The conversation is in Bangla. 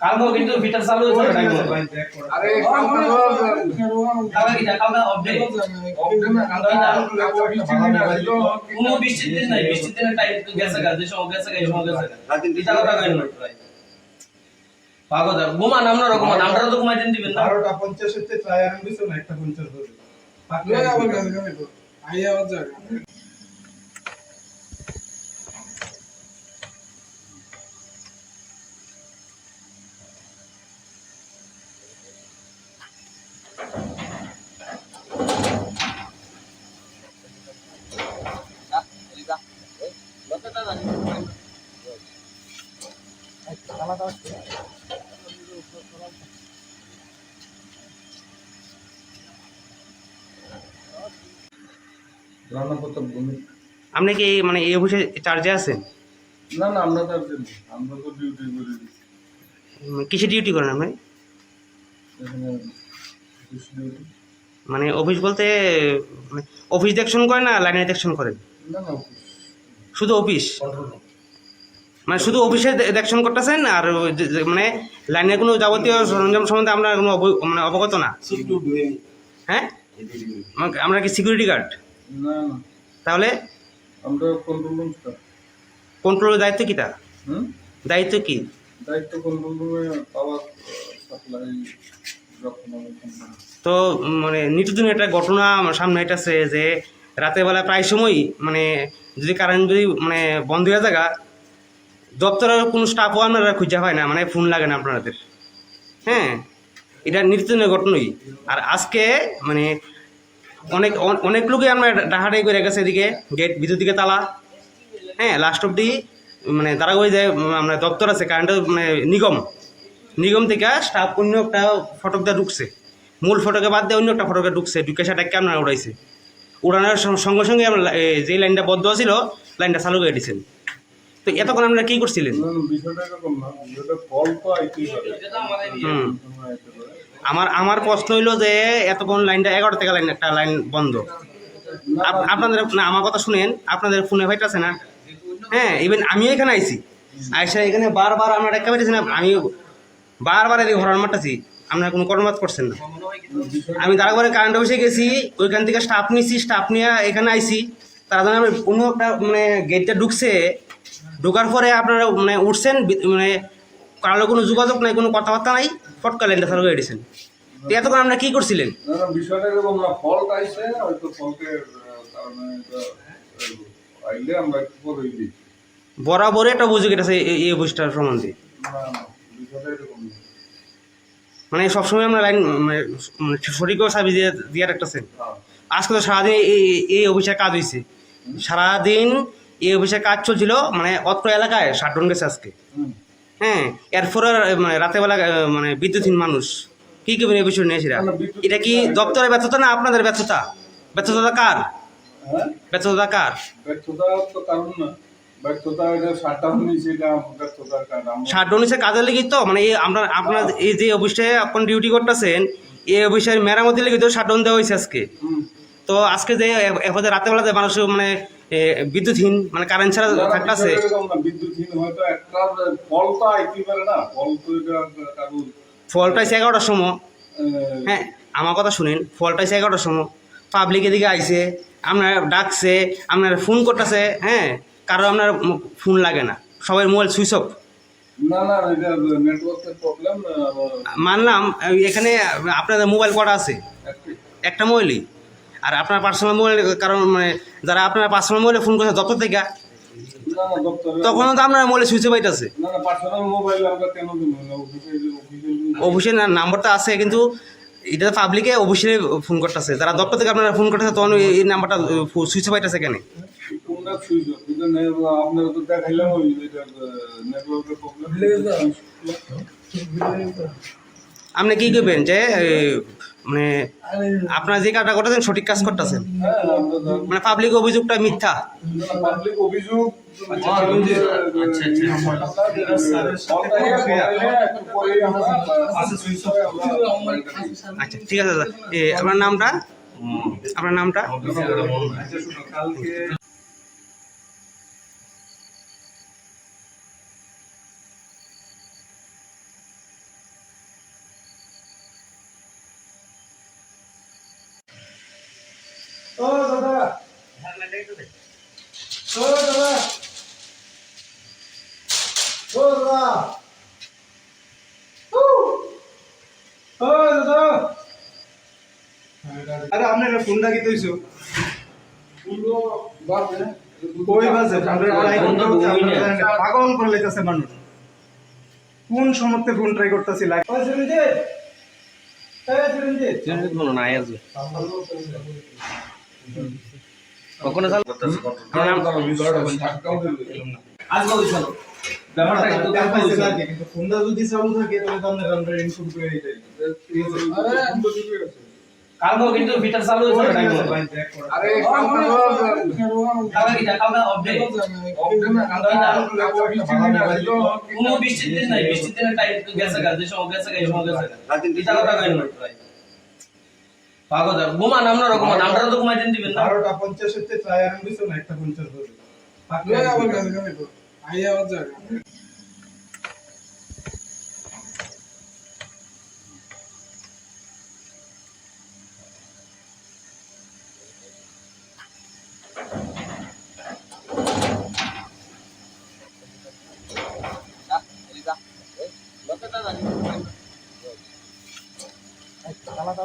আছে কিন্তু ফিটার চালু হয়েছে টাইম আরে কালকে না, কালকে কোনো বৃষ্টির দিন নাই, বৃষ্টির টাইম তো গেছে গেছে গেছে কথা না। ঘুমান, তো দিবেন না। বারোটা পঞ্চাশ হচ্ছে ট্রাই আরাম দিছো না একটা পঞ্চাশ হবে রান্নাপত্র ভূমি আপনি কি মানে এই অফিসে চার্জে আছেন? না না আমরা জানি। আমরা তো ডিউটি করে কিসে ডিউটি করেন আপনি? মানে অফিস বলতে মানে অফিস দেখশন করেন না লাইনে দেখশন করেন? শুধু অফিস মানে শুধু অফিসে দেখশন করতেছেন আর মানে লাইনের কোনো যাবতীয় সরঞ্জাম সম্বন্ধে আমরা কোনো মানে অবগত না। হ্যাঁ? আমা- আমরা কি সিকিউরিটি গার্ড তাহলে? কন্ট্রোলের দায়িত্ব কী তা দায়িত্ব কি? দায়িত্ব কন্ট্রোল রুমে পাওয়ার সাপ্লাই তো মানে নিত্যদিন একটা ঘটনা আমার সামনে এটাছে যে রাতের বেলা প্রায় সময়ই মানে যদি কারেন্ট যদি মানে বন্ধ হয়ে থাকা দপ্তরের কোনো স্টাফও আপনারা খুঁজে হয় না মানে ফোন লাগে না আপনাদের। হ্যাঁ এটা নিত্যদিনের ঘটনাই। আর আজকে মানে অনেক অনেক লোকই আমরা ডাহাটাই করে গেছে এদিকে গেট ভিতর দিকে তালা। হ্যাঁ লাস্ট অব্দি মানে তারা ওই যে উম, আমরা দপ্তর আছে কারেন্টের মানে নিগম। নিগম থেকে স্টাফ অন্য একটা ফটক দিয়ে ঢুকছে। মূল ফটকে বাদ দিয়ে অন্য একটা ফটকে ঢুকছে ঢুকে সেটা ক্যামেরা উড়াইছে। উড়ানোর সঙ্গে সঙ্গে যে লাইনটা বদ্ধ ছিল লাইনটা চালু করে দিয়েছেন। তো এতক্ষণ আপনারা কী করছিলেন। আমার আমার প্রশ্ন হইল যে এতক্ষণ লাইনটা এগারো থেকে লাইন একটা লাইন বন্ধ। আপ- আপনাদের না আমার কথা শুনেন আপনাদের ফোনে ভাইটা আছে না? হ্যাঁ ইভেন আমিও এখানে আইছি। আইসা এখানে বারবার আমরা একটা পেয়েছি না আমি বারবার এদিকে হরান মারতেছি আপনারা কোনো কর্মবাদ করছেন না। আমি তারপরে কারেন্ট অফিসে গেছি ওইখান থেকে স্টাফ নিয়েছি স্টাফ নিয়ে এখানে আইছি। তারা যেন আমি অন্য একটা মানে গেটটা ঢুকছে ঢোকার পরে আপনারা মানে উঠছেন মানে কারোর কোনো যোগাযোগ নাই কোনো কথাবার্তা নাই ফটকা লাইনটা চালু করে দিয়েছেন তো এতক্ষণ আমরা কী করছিলেন? না না বিষয়টা এরকম না ফল্ট আইছে হয়তো ফল্টের কারণে এটা, আহ, আইলে আমরা একটু পরে বরাবরই একটা অভিযোগ এটা আছে এই- অফিসটার সম্বন্ধে। মানে সবসময় আমরা লাইন মানে মানে সঠিকভাবে সার্ভিস দিয়ে দিয়ে রাখতেছেন হ্যাঁ। আজকে তো সারাদিন এই এই- এই অফিসের কাজ হয়েছে সারাদিন এই অফিসের কাজ চলছিল মানে অত্র এলাকায় শাটডাউন গেছে আজকে হ্যাঁ এরপরে মানে রাতেবেলা মানে বিদ্যুৎহীন মানুষ কী করবেন এই বিষয় নিয়ে সেটা না, বিদ্যুৎ- এটা কি দপ্তরের ব্যর্থতা না আপনাদের ব্যর্থতা ব্যর্থতা কার হ্যাঁ ব্যর্থতা কার শাটডাউন হচ্ছে কাজের লেগে তো মানে আমরা আপনার এই যে অফিসে আপনি ডিউটি করতেছেন এই অফিসের মেরামতির লেগে তো শাটডাউন দেওয়া হয়েছে আজকে তো আজকে যে এরপরে মানুষ মানে বিদ্যুৎহীন মানে কারেন্ট ছাড়া থাকতেছে বিদ্যুৎহীন হয়তো একটা ফল তো আইতে পারে না? ফল তো ফলটা এগারোটার সময়। হ্যাঁ। আমার কথা শুনেন ফলটা এগারোটার সময়। পাবলিক এদিকে আইছে আপনার ডাকছে আপনার ফোন করতেছে হ্যাঁ কারও আপনার ফোন লাগে না। সবাই মোবাইল সুইচ অফ মানলাম এখানে আপনাদের মোবাইল কটা আছে? একটা মোবাইলই আর আপনার পার্সোনাল মোবাইল কারণ মানে যারা আপনার পার্সোনাল মোবাইলে ফোন করছে দপ্তর থেকে না না দপ্তরে তখনও তো আপনার মোবাইলে সুইচ অফ আছে না না পার্সোনাল মোবাইল আমরা কেন দিব? না অফিসে অফিসে অফিসের না- নাম্বারটা আছে কিন্তু এটা পাবলিকে অফিসে ফোন করতেছে। যারা দপ্তর থেকে আপনারা ফোন করতেছে তখন এই- নাম্বারটা সুইচ অফ আছে কেন? আপনি কি করবেন যে মানে আপনারা যে কাজটা করতেছেন সঠিক কাজ করতেছেন। মানে পাবলিক অভিযোগটা মিথ্যা? আচ্ছা, ঠিক আছে দাদা। আপনার নামটা? আপনার নামটা? ও দাদা। ও দাদা। ও দাদা। ও ও দাদা। আরে আপনার ফোনটা কি তৈছো বাজে? কই বাজে না। পাগল করে লাইতাছে মানুষ। কোন সমর্থে ফোন ট্রাই করতেছি লাইক ওই সুরঞ্জিত এই সুরঞ্জিত কোনো নাই আছে কখনো চালু ব্যাপারটা কিন্তু ফিটার চালু হয়েছে টাইম আরে কালকে কালকে আপডেট কোনো বৃষ্টির দিন নাই বৃষ্টির দিনে টাইম গেছে গা যে গেছে গা এই সময় গেছে। গা কথা কই না। পাগল ঘুমান আমরা ঘুমান আমরা তো ঘুমাই দিন দিবেন না? বারোটা পঞ্চাশ হচ্ছে ট্রাই আরাম দিছো না একটা পঞ্চাশ ধরে আলাদা